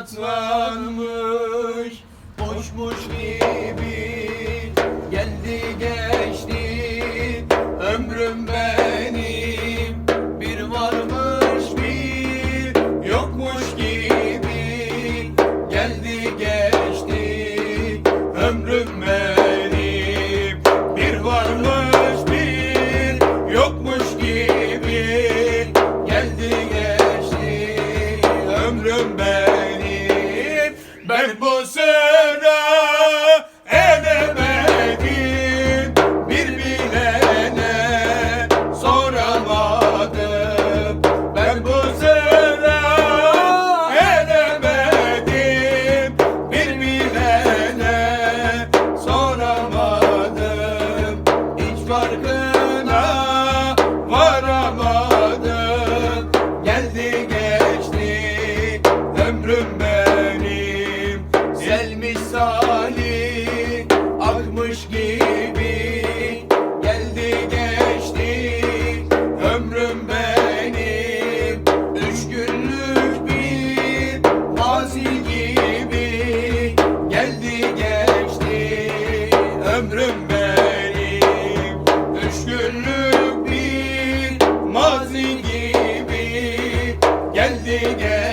Atlanmış Boşmuş gibi. Geldi geçti Ömrüm benim. Bir varmış bir Yokmuş gibi. Geldi geçti Ömrüm benim. Bir varmış bir Yokmuş gibi. Geldi geçti Ömrüm benim Ben bu sıra edemedim Bir bilene soramadım. Ben bu sıra edemedim Bir bilene soramadım. Hiç farkına akmış gibi. Geldi geçti ömrüm benim. Üç günlük bir mazi gibi. Geldi geçti ömrüm benim. Üç günlük bir mazi gibi. Geldi geçti